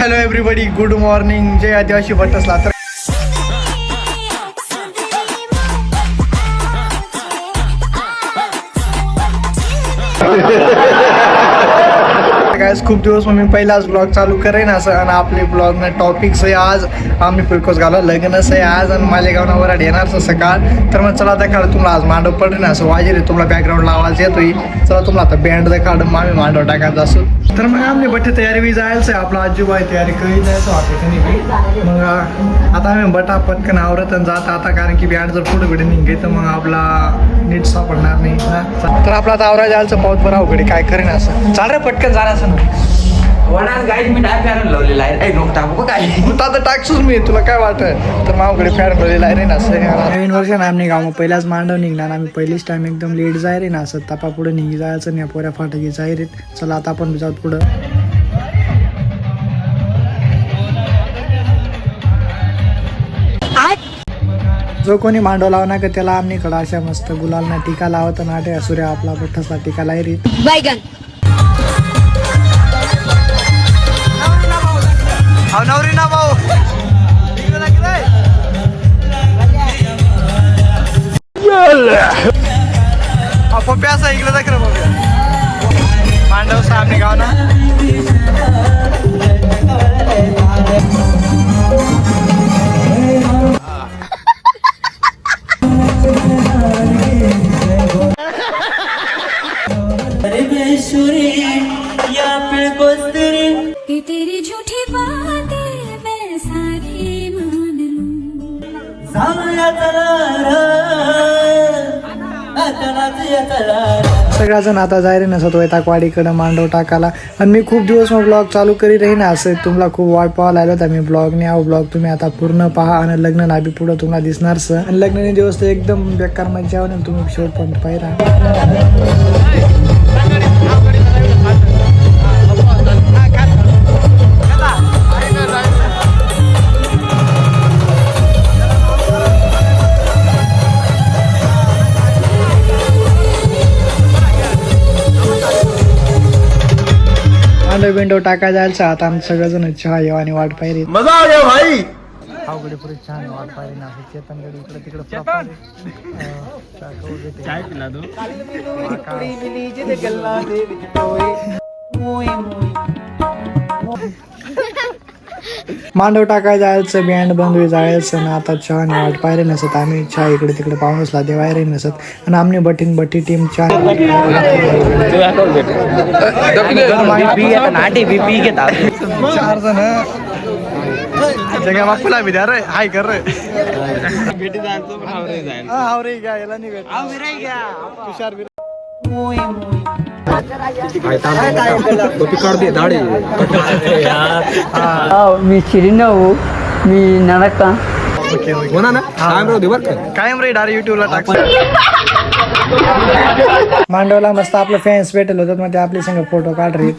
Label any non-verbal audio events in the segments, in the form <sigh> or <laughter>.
Hello everybody good morning जय आदिवासी भट्टसला तर guys, खूप दिवस मग मी पहिलाच ब्लॉग चालू करेन असं आणि आपले ब्लॉग ना टॉपिक्स आहे आज आम्ही पिरकोस गावला लग्नच आहे आज आणि माझ्या वराड येणार सकाळ. तर मग चला त्या काळ तुम्हाला आज मांडव पडेल असं वाजेल आहे, तुम्हाला बॅकग्राऊंड आवाज येतोय. चला तुम्हाला आता बँड द काढ मग आम्ही मांडव टाकायचं असो तर मग आम्ही बट्टे तयारी बी जायचं आहे आपला आजूबाई तयारी करी जायचं वाटतं मग आता आम्ही बटा पटकन आवरत आणि जात आता कारण की बँड जर पुढे पुढे निघे तर मग आपला नीट सापडणार नाही तर आपला आता आवरा जायचं पाऊस बरं अवघड काय करेन असं. चाल रे पटकन जाणार असं ना वडात गाईड मी डाय फॅन लावलेला आहे. ऐ नको टाकू काय? तू <laughs> आता टाकसूच मी तुला काय वाटत तर मावकडे फॅन आहे रे ना असं नवीन वर्ष ना आम्ही गाव पहिल्याच मांडव निघणार आम्ही पहिलीच टाइम एकदम लेट जाय रे ना असं तपा पुढे निघी जायचं नाही पोऱ्या फाटकी जाय रे. चला आता आपण जाऊ पुढं. जो कोणी मांडव लावणार का त्याला आम्ही कडा अशा मस्त गुलाल ना टीका लावत नाटे सूर्य आपला बठ्ठसला टीका लायरी नवरी ना भाऊ. पप्प्याचा इकडे दाखल मांडव साहेब निघाव ना. सगळ्याजण आता जाहीर नसत वैतागवाडीकडं मांडव टाकायला. आणि मी खूप दिवस मग ब्लॉग चालू करी राही ना असं तुम्हाला खूप वाट पाहावं लागलं तर मी ब्लॉग नाही आहो ब्लॉग तुम्ही आता पूर्ण पहा आणि लग्न नाबी पुढं तुम्हाला दिसणार सर आणि लग्नाने दिवस तर एकदम बेकार मजा आणि तुम्ही शेवटपर्यंत पाहिरा बिंडव टाकाय जायचं आता आम्ही सगळेजण चहा येऊ आणि वाट पाहिजे मजा आ गया भाई. अवघडे पुढे छान आहे, वाट पाहिजे ना. असं चेतनगड इकडे तिकडे आहे. अं, चहा करू देते. मांडव टाकाय जायचं बँड बंद जायचं ना आता आणि वाट पाहिजे नसत. आम्ही चहा इकडे तिकडे पाहूनच ला देवायरे नसत. आणि आमने बटीन बट्टी टीम चहा घेतात चार जण. जगा बापूला भी द्या रे हाय कर रे हा, हाव रे घ्या याला नाही भेट तुषार बी मी शिरीनऊ मी नडका ओके कायम रे डायरेक्ट युट्यूबला टाक. मांडवला मस्त आपलं फॅन्स भेटेल होतात मग ते आपली संग फोटो काढ रे.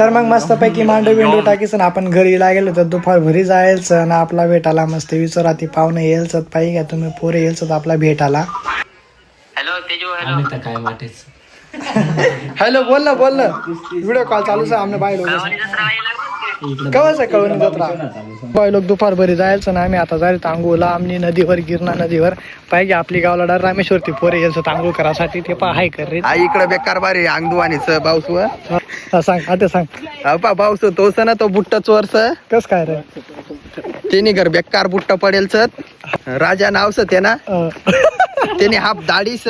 तर मग मस्त पैकी मांडव बिंडू टाकीस आणि आपण घरी लागेल तर दुपार भरी जायचं आणि आपला भेटाला मस्त विचारा ती पाहुणे येलच पाहिजे का तुम्ही. पोरे येलच आपला भेटाला हॅलो तेजू हॅलो काय वाटेच. <laughs> हॅलो बोल ना बोल ना. व्हिडिओ कॉल चालू आहे. आमने बाय लोक कवाच कळून जत्रा? बाय लोक दुपार भरी जायचं ना आम्ही आता जायचं तांगूला आमनी नदीवर गिरणा नदीवर. पाहिजे आपली गावला डर रामेश्वरती पोरे यायचं तांगूळ करासाठी ते पा हाय कर रे? आई इकडे बेकार बारी अंगदुवानीच पाऊस व हा, सांग आता सांग. पा पाऊस तोच ना तो बुट्टा चोरस कस काय रे? तेनी घर बेकार बुट्टा पडेल राजा नावस ते ना. अं, त्याने हाफ दाढीस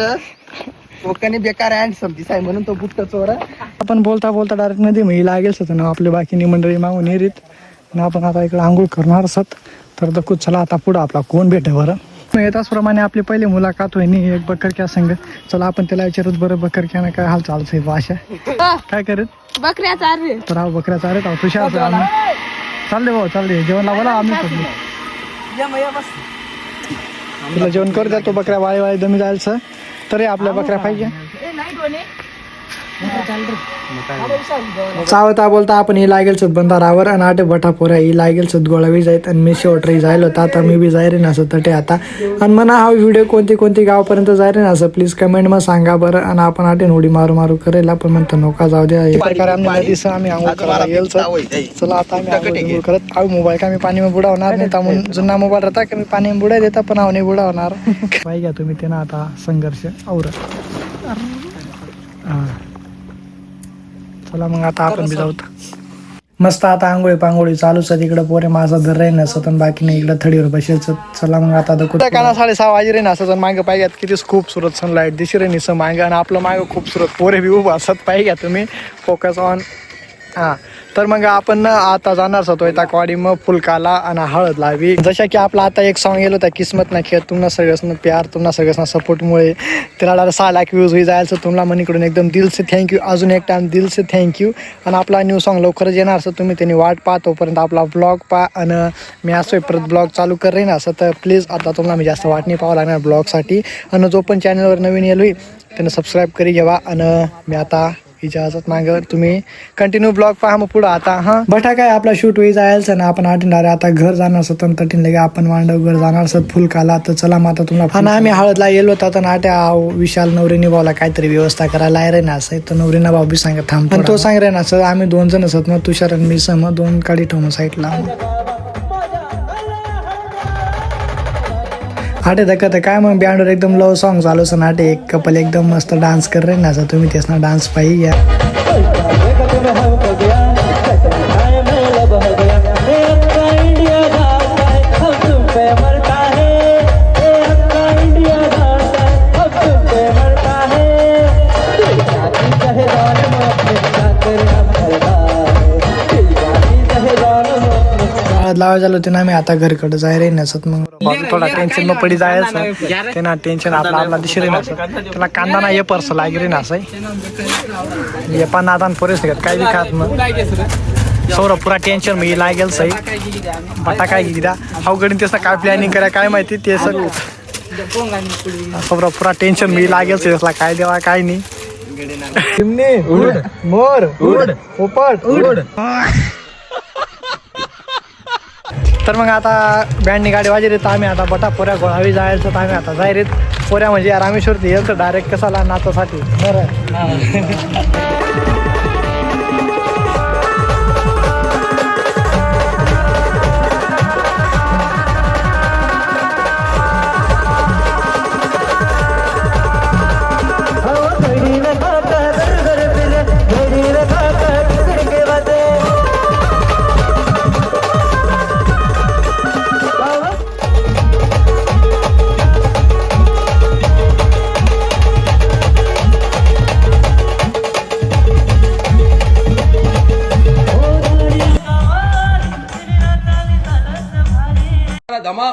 कोकणी बेकार हँडसम दिसाय म्हणून तो बुट्टा चोर. आपण बोलता बोलता डायरेक्ट नदी मही लागेल ना आपली बाकीनी मंडळी मागून येरीत. आणि आपण आता इकडे आंघोळ करणार असत तर दकू चला आता पुढं आपला कोण भेटे बरं? मग त्याचप्रमाणे आपली पहिली मुलाखत होईनी. एक बकर क्या संग चला आपण त्याला विचारत बरं बकर क्या काय हाल चालू आहे भाषा काय करत? बकऱ्या चालू तर हा बकऱ्या चालत आहोत तुषार आम्ही. चालले भाऊ चालले. जेवण लावायला आम्ही पडलो तुला जेवण करू द्या तो बकऱ्या वाळी वाळी दमी जायचं तरी आपल्या बकऱ्या पाहिजे. चावता बोलता आपण ही लागेल सुद बंधारावर आणि आटे बटा पोऱ्या ही लागेल सुद गोळावी जाईत आणि मी शेवटरी जायला होता. आता मी बी जायरे ना तटे आता. आणि म्हणा हा व्हिडिओ कोणती कोणती गावपर्यंत जायरे ना प्लीज कमेंटमध्ये सांगा बरं. आणि आपण आटे उडी मारू मारू करेल. आपण म्हणतो नोका जाऊ द्या. प्रकारे आम्ही आंघोळ करायला चला आता आम्ही करत. मोबाईल का मी पाणी में बुडावणार नाही? त्यामुळे जुना मोबाईल राहता की मी पाणी बुडा देता पण आव नाही बुडावणार. <laughs> पाहिजे घ्या तुम्ही ते ना आता संघर्ष और हा. चला मग आता आपण बी जाऊ मस्त आता आंघोळी पांघोळी चालूच आहे तिकडे पोरे माझा दर राही नसत आणि बाकी नाही इकडे थडीवर बसेल. चला मग आता कुठे काना साडेसहा वाजे रे नसत आणि मागे पाहिजे किती खूपसुरत सनलाईट दिशी रे निसं मागे आणि आपलं मागं खूपसुरत पोरे बी उभं असत पाहिजे तुम्ही. फोकस ऑन हा. तर मग आपण ना आता जाणार होतो ताकवाडी मग फुलकाला आणि हळद लावी. जशा की आपला आता एक सॉन्ग गेलो त्या किस्मत ना खेळ तुम्हाला सगळ्यासनं प्यार तुम्हाला सगळ्यासना सपोर्टमुळे. त्याला सहा लाख व्ह्यूज होई जायचं तुम्हाला मनीकडून एकदम दिल से थँक्यू अजून एक टाइम दिल से थँक्यू आणि आपला न्यू सॉंग लवकरच येणार असं तुम्ही त्यांनी वाट पाहा तोपर्यंत आपला ब्लॉग पहा. आणि मी असं परत ब्लॉग चालू करेन असं तर प्लीज आता तुम्हाला मी जास्त वाट नाही पाहावं लागणार ब्लॉगसाठी आणि जो पण चॅनलवर नवीन येलो त्यानं सबस्क्राईब करी घ्यावा आणि मी आता इजाजत मागं तुम्ही कंटिन्यू ब्लॉग पहा मग पुढं आता हा. बटा काय आपला शूट होई जायचं ना आपण आठवणार आता घर जाणार असत तटीन लगे आपण मांडव घर जाणार असत फुल काला. तर चला मग आता तुम्हाला हा ना आम्ही हळदला गेलो होता तर नाट्या विशाल नवरीने भाऊला काहीतरी व्यवस्था करायला आहे रे ना असं तर नवरीना भाऊ बी सांगत थांब पण तो सांग रे ना सर आम्ही दोन जण असत मग तुषार आणि मी सम दोन काढी ठेवून साईडला. आटे तर काय मग? बँडवर एकदम लव सॉन्ग चालू सण आटे एक कपल एकदम मस्त डान्स कर रे ना तुम्ही तेच ना डान्स पाहिजे या. लावायला झालं होते ना मी आता घरकडं जाय रे नसत मग. बाबू थोडा टेन्शन मग पडी जायचं. ते ना टेन्शन आपला आपला दिशी नसत त्याला कांदा ना ये पर्स लागे रे ना ये पण आता पोरेस निघत काही बी खात मग सौरभ पुरा टेन्शन मी लागेल सही बटा काय गिदा अवघड तेच काय प्लॅनिंग करा काय माहिती? ते सगळं. सौरभ पुरा टेन्शन मी लागेल त्याला काय देवा काय नाही. चिमणी उड मोर उड पोपट उड. तर मग आता बँडनी गाडी वाजली तर आम्ही आता बटा पोऱ्या गोळावी जायचं तर आम्ही आता जाय पोऱ्या म्हणजे रामेश्वर येईल तर डायरेक्ट कसाला नाचासाठी बरं.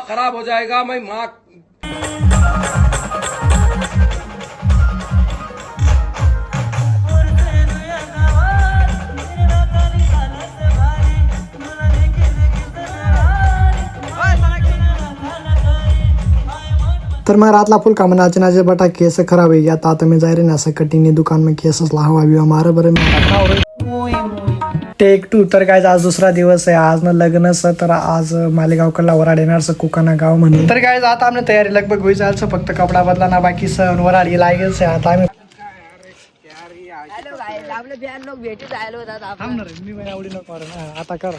खराब हो जाएगा, मैं माँ तर मग रातला फुल कामं नाचे नाचे बटा केस खराब आहे आता आता मी जाय रे ना असं कटिंगने दुकान में केसच लावा बिवा मारा बरं मी टेक टू तर काय आज दुसरा दिवस आहे. आज ना लग्न स तर आज मालेगावकडला वराड येणार स कुकाना गाव म्हणून. तर काय आता आम्ही तयारी लगभग होई जायचं फक्त कपडा बदला ना बाकी सण वराड ये लागेल. से आता आम्ही आहे. हा, आता कर.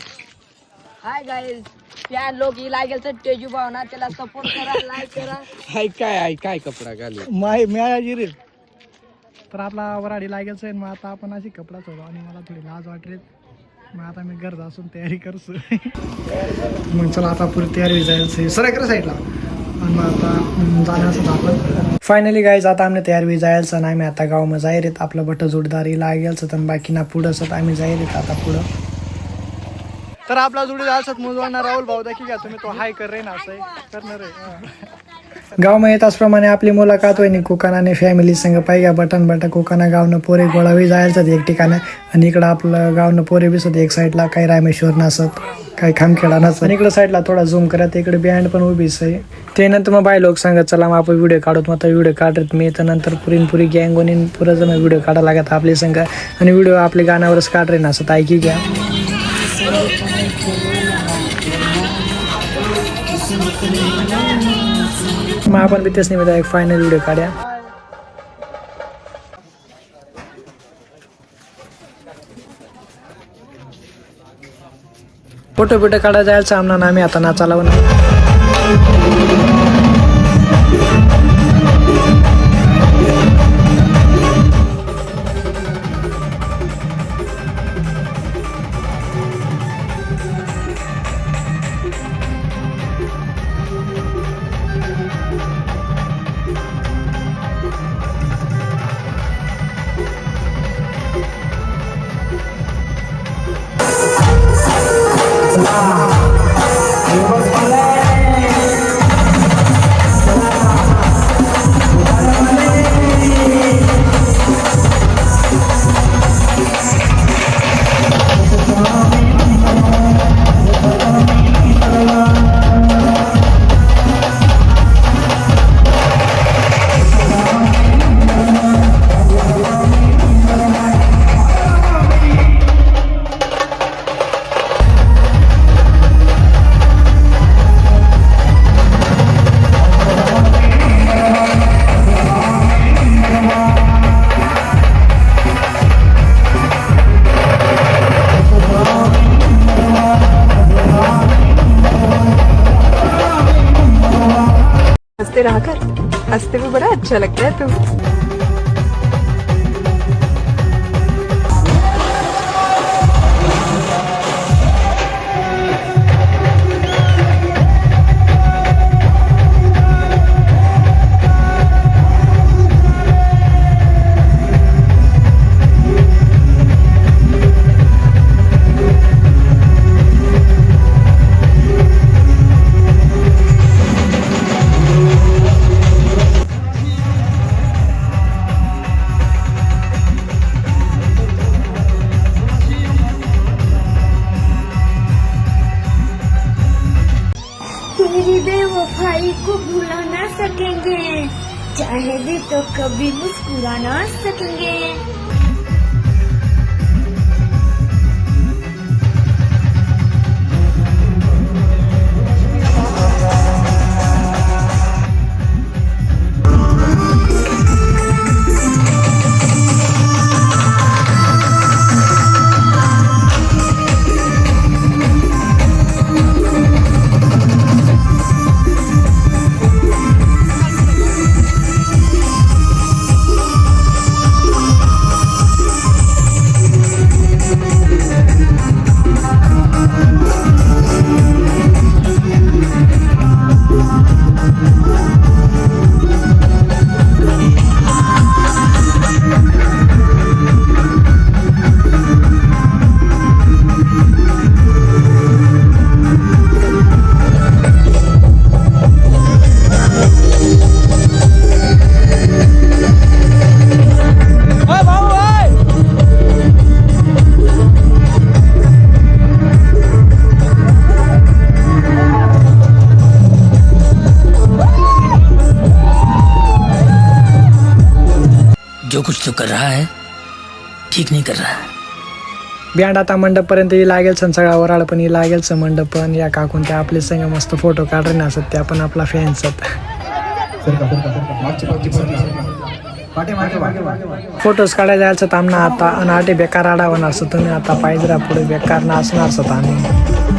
हाय गाईज फॅन लोक ही लागेल तर तेजू भावना त्याला सपोर्ट करा लाईक करा. हाय काय आहे काय कपडा घालू? माय मी रे तर आपला वराडी लागेल आहे मग आता आपण अशी कपडा चोळू आणि मला थोडी लाज वाटली. मग आता मी घर असून तयारी करतो मग चला आता पुरी तयारी जायचं सर साईडला. आणि मग आता जाण्याचं आपण. फायनली गाईज आता आम्ही तयार बी जायचं आणि आम्ही आता गावमध्ये आहेत आपलं बट जोडदारी लागेल तर बाकी ना पुढं असत आम्ही आहेत आता पुढं. तर आपला जोडी असत मुजवाना राहुल भाऊ देखील घ्या. तुम्ही तो हाय कर रे ना असं करणार आहे. गावमा त्याचप्रमाणे आपली मुलाखत होईनी कुकानाने फॅमिली संग पाहिजे बटन बटन कुकाना गावनं पोरे गोळावी जायचं एक ठिकाणं आणि इकडं आपलं गावनं पोरे बिसत एक साईडला काही रामेश्वर नसत काही खामखेडा नसत. आणि इकडं साईडला थोडा झूम करत इकडे बँड पण उभीच आहे. ते नंतर मग बाय लोक सांगत चला मग आपण व्हिडिओ काढत. मग व्हिडिओ काढत मी. तर नंतर पुरीन पुरी गँग वनीन पुरं जण व्हिडिओ काढायला लागत आपली संघ आणि व्हिडिओ आपल्या गाण्यावरच काढ रे ना असं ऐकी घ्या. मग आपण बी तेच निमित्त एक फायनल व्हिडिओ काढ्या. फोटो बिटो काढायला जायचं सामना आम्ही आता नाचा लावून selected तो कभी मुस्कुरा ना सकेंगे। जो कुछ तो कर रहा है ठीक नहीं कर रहा है। बँड आता मंडपपर्यंत ही लागेल सण सगळा वराळ पण ही लागेल सण मंडप पण या काकून त्या आपले संग मस्त फोटो काढले ना असत त्या पण आपला फॅन्स फोटोज काढायला जायचं तर आमना आता आणि आटे बेकार आडावं असं तुम्ही आता पाहिजे पुढे बेकार ना असणार असत आम्ही.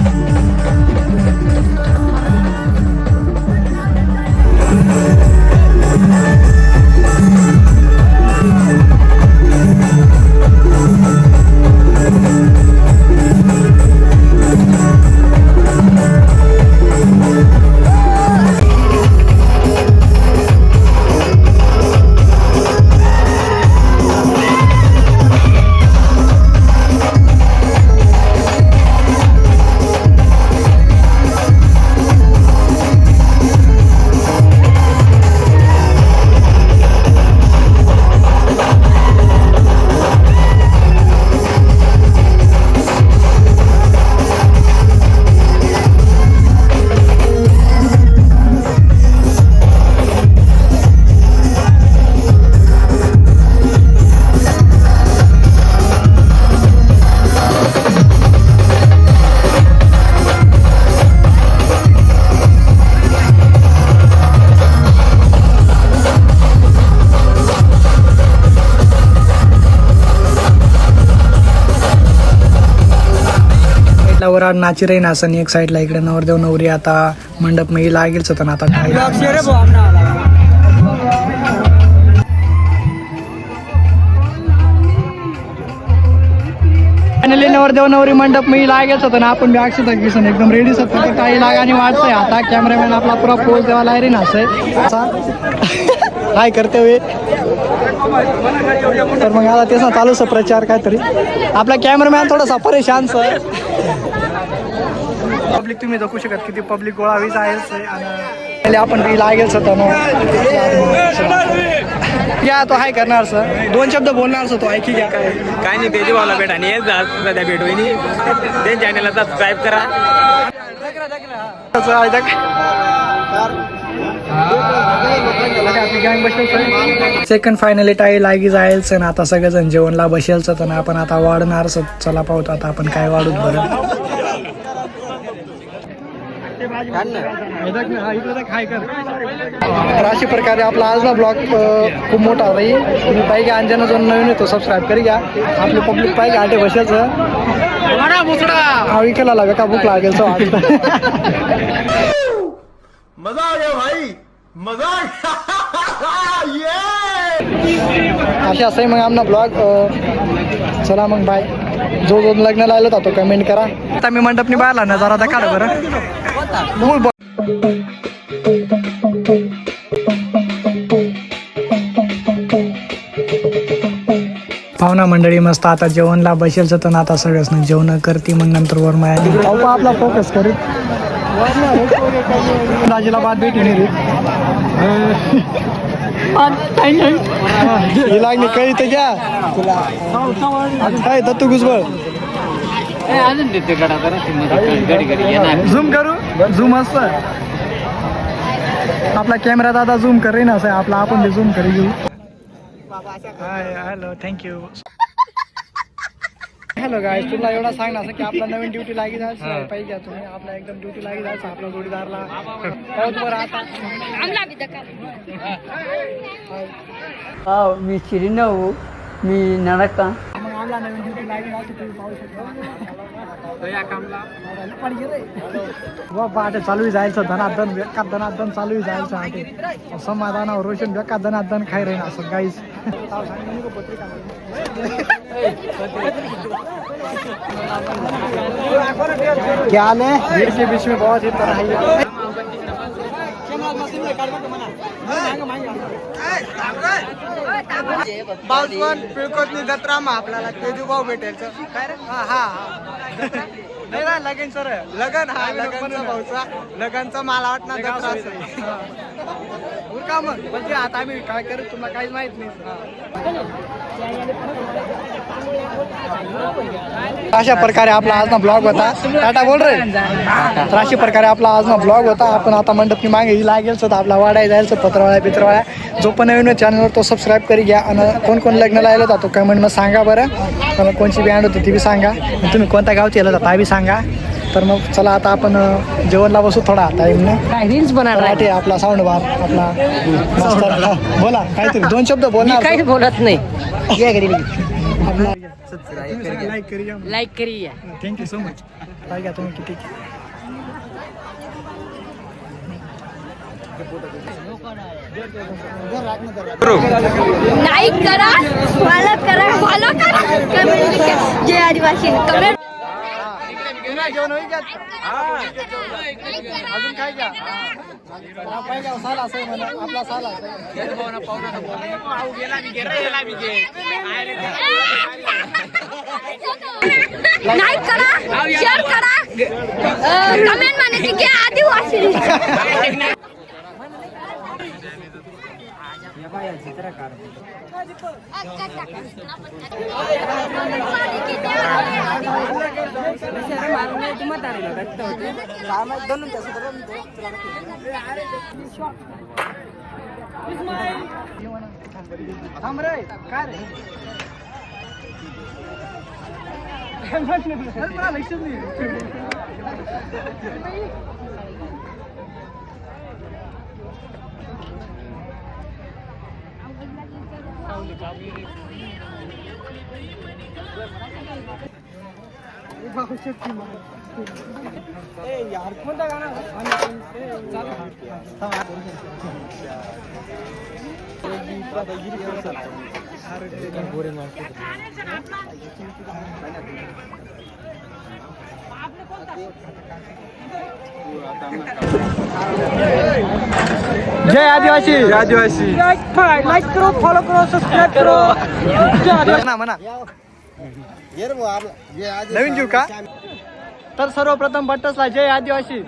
पोरा नाची राहीन असं एक साईडला इकडे नवरदेव नवरी आता मंडप मी लागेलच होतं ना आता काय फायनली नवरदेव नवरी मंडप मी लागेच होतं ना. आपण बी अक्षता किसन एकदम रेडी फक्त काही लागा आणि वाटतंय. आता कॅमेरामॅन आपला पुरा पोच देवाला आहे रे ना <laughs> काय करते वे? तर मग आता तेच ना चालूच सर प्रचार काहीतरी. आपला कॅमेरामॅन थोडासा परेशान सर. पब्लिक तुम्ही दाखवू शकत किती पब्लिक गोळा वीज आहे आणि आपण बी लागेल ना या तो हाय करणार सर. दोन शब्द बोलणार सर तो ऐकी घ्या. काय काय नाही त्याची भावना भेट. आणि येत जा सध्या भेट. होईनी ते चॅनलला सबस्क्राईब करा. सेकंड फायनली टाई लागी जायचं ना आता सगळेजण जेवणला बसेलच तर आपण आता वाढणार चला पाहतो आता आपण काय वाढूत बरं. तर अशा प्रकारे आपला आज ना ब्लॉग खूप मोठा राहील तुम्ही पाहिजे अंजना जो नवीन येतो सबस्क्राईब करी घ्या. आपले पब्लिक पाहिजे आटे बसायचं हा विकायला लागेल का भूक लागेल तो मजा आ गया भाई मजा <laughs> असे असं मग आमना ब्लॉग चला मग बाय जो जो लग्न लागलं होता तो कमेंट करा. आता मी मंडपनी बाहेरला ना जरा आता काढ बरं. मूळ पाहुणा मंडळी मस्त आता जेवणला बसेल तर आता सगळंच ना जेवण करते मग नंतर वर माया आपला फोकस करीत दाजीला बाद भेटी नाही रे. ही लागली काही तर घ्या काय दत्तू घुसबळ झूम करू? झूम असत आपला कॅमेरा दादा झूम करे ना असं आपला आपण झूम करी. घेऊ hi hello thank you hello guy तुला एवढा सांग ना असं की आपला नवीन ड्युटी लागी जायचं? पाहिजे तुम्ही. आपला एकदम ड्युटी लागी जायचं आपला जोडीदारला. हा मी चिरिनऊ मी नडका. आम्हाला नवीन ड्युटी लागी जायचं तुम्ही पाहू शकता. वा पहाटे चालू जायचं धनादन बेकार धनादन चालू जायचं आटे समाधानावर रोशन बेकार धनादन खाय रे असं गाईस क्या हाल है? भीड़ के बीच में बहुत ही तरह है। पिळकोतनी जत्रा मग आपल्याला तेजूभाऊ भेटेल काय रे हा हा हा. नाही ना लगेन सर? लगन हा लगनचा भाऊचा. लगनचा मला वाटणार जत्रा असेल. काम म्हणजे आता आम्ही काय करू तुम्हाला काहीच माहीत नाही. अशा प्रकारे आपला आज ना ब्लॉग होता. टाटा बोल रे. तर अशा प्रकारे आपला आज ना ब्लॉग होता. आपण आता मंडपनी मागे लागेल तर आपला वाडाय जायचं पत्रवाळ्या पित्रवाळ्या जो पण नवीन चॅनलवर तो सबस्क्राईब करी घ्या. आणि कोण कोण लग्न लागलं होता तो कमेंटमध्ये सांगा बरं. कोणची बँड होती ती बी सांगा. तुम्ही कोणत्या गावची येला होता बी सांगा. तर मग चला आता आपण जेवणला बसू थोडा टाईमने रील्स मराठी आपला साऊंड बार आपला मास्तर बोला काहीतरी दोन शब्द बोलणार काही बोलत नाही. लाईक करूया. लाईक करिया थँक्यू सो मच काय घ्या तुम्ही किती. लाईक करा फॉलो करा फॉलो करा. कमेंट करा जय आदिवासी. कमेंट जेवण होईल का? अजून काय घ्या. हा, पाहिजे साल असं म्हणा. आपला साल असं लाईक करा. शेअर करा. कमेंट म्हणायची की आदिवासी थांब रे काय रे काय म्हटलं? अरे मला लक्षात नाही भाऊ शक्ती जय आदिवासी। आदिवासी। लाईक करो फॉलो करो सबस्क्राईब करो। म्हणा म्हणा नवीन घेऊ का? तर सर्वप्रथम बट्टसला जय आदिवासी.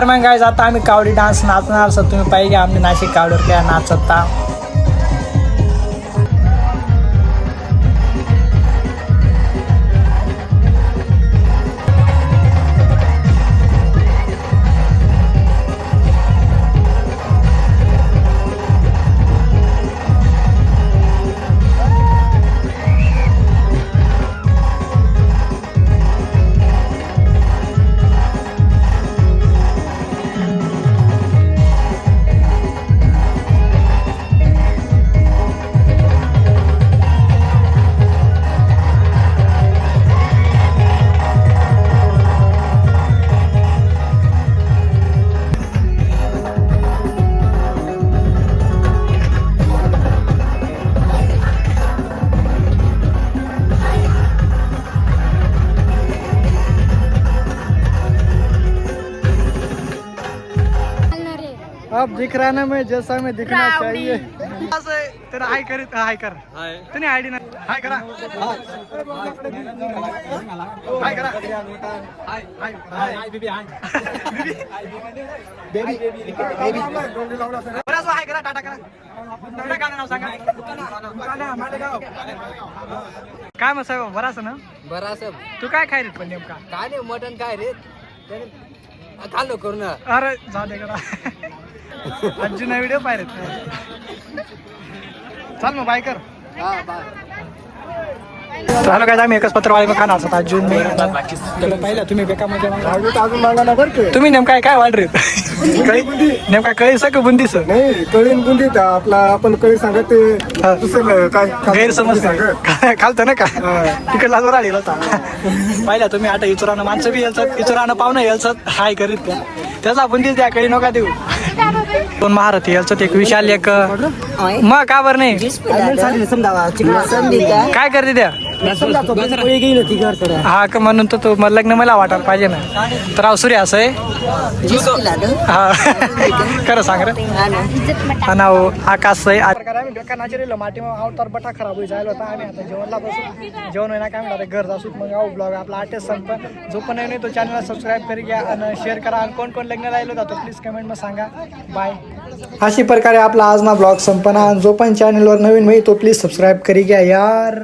तर मग काय आता आम्ही कावडी डान्स नाचणार सर तुम्ही पाहिजे आम्ही नाशिक कावडीवर काय नाचता दिख रहा ना मैं जैसा मैं दिखना चाहिए। असं आहे, तर हाय कर हाय कर. तुम्ही आयडी ना हाय करा. हाय करा. Hi hi hi. Baby hi. Baby. Baby बरं हाय करा टाटा करा. काय मग साहेब बरं असं ना? बरा सब तू काय खाय रे पण नेमका? काय नाही मटन काय रे. त्याने खाल्लो करू ना अरे दे करा आजी ना व्हिडिओ पाहिजे चाल मग बाय कर. हा चालू काय आम्ही एकच पत्र वाले खाणार असतात अजून? मी पाहिलं तुम्ही बेकामध्ये अजून मागायला बरं तुम्ही नेमका काय वाढ रे? कळी नेमका कळी सगळं बुंदीच नाही कळीन बुंदी आपला आपण कळी सांगत. ते दुसरं काय गैरसमज <laughs> खालतं ना का? तिकडला जोर आलेला होता. पाहिलं तुम्ही आता इचुरानं माणसं बी यायचं इचुरानं पाहुणं यायचं हाय करीत त्या. त्याचा बुंदीच द्या कळी नका देऊ. दोन महारथी यायचं एक विशाल एक मग का बरं नाही? काय करते त्या? हा का म्हणून तर तो मला लग्न मला वाटायला पाहिजे ना. तर अहो सूर्य असं आहे? हा. खरं सांग रे. हा आकाश आहे. आम्ही माटी मग अवतार बटा खराब होई जायला होता. आम्ही आता जेवणला बसू. जेवण होईना काय म्हणतात घर जासूत मग ब्लॉग आपला आर्टिस्ट जो पण नाही तो चॅनलला सबस्क्राईब करी घ्या आणि शेअर करा. आणि कोण कोण लग्न राहिलो होता प्लीज कमेंटमध्ये सांगा. बाय अशी प्रकारे आपला आज ना ब्लॉग संपना जो पण चॅनलवर नवीन होईल तो प्लीज सबस्क्राईब करी घ्या यार.